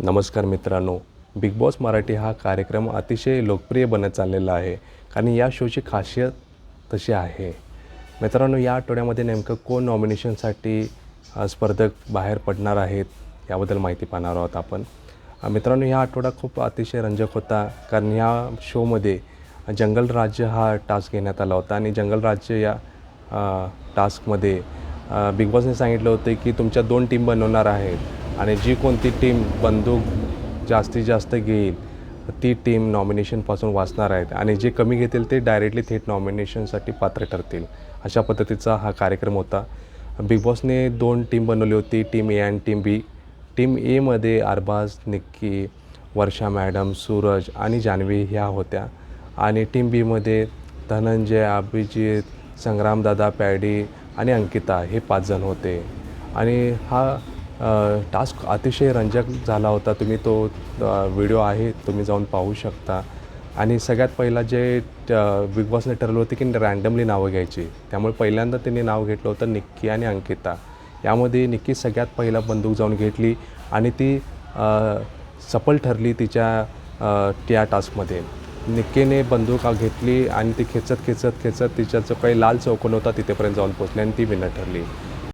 नमस्कार मित्रांनो big boss Marathi हा कार्यक्रम अतिशय लोकप्रिय बनत चाललेला आहे कारण या शोची खासियत तशी आहे. मित्रांनो या आठवड्यामध्ये नेमकं कोण नॉमिनेशनसाठी स्पर्धक बाहेर पडणार आहेत याबद्दल माहिती पाहणार आहोत आपण. मित्रांनो ह्या आठवडा खूप अतिशय रंजक होता कारण ह्या शोमध्ये जंगल राज्य हा टास्क घेण्यात आला होता आणि जंगल राज्य या टास्कमध्ये बिग बॉसने सांगितलं होतं की तुमच्या दोन टीम बनवणार आहेत. आणि जी कोणती टीम बंदूक जास्तीत जास्त घेईल ती टीम नॉमिनेशनपासून वाचणार आहेत. आणि जे कमी घेतील ते डायरेक्टली थेट नॉमिनेशनसाठी पात्र ठरतील. अशा पद्धतीचा हा कार्यक्रम होता. बिग बॉसने दोन टीम बनवली होती. टीम ए आणि टीम बी टीम एमध्ये अरबाज निक्की वर्षा मॅडम सूरज आणि जान्हवी ह्या होत्या. आणि टीम बीमध्ये धनंजय अभिजित संग्रामदादा पॅडी आणि अंकिता हे पाच जण होते. आणि हा टास्क अतिशय रंजक झाला होता. तुम्ही तो व्हिडिओ आहे तुम्ही जाऊन पाहू शकता. आणि सगळ्यात पहिला जे बिग बॉसने ठरवलं होतं की रँडमली नावं घ्यायची. त्यामुळे पहिल्यांदा त्यांनी नाव घेतलं होतं निक्की आणि अंकिता. यामध्ये निक्की सगळ्यात पहिला बंदूक जाऊन घेतली आणि ती सफल ठरली तिच्या त्या टास्कमध्ये. निक्कीने बंदूक घेतली आणि ती खेचत खेचत खेचत तिच्या जो काही लाल चौकोन होता तिथेपर्यंत जाऊन पोचली आणि ती विनर ठरली.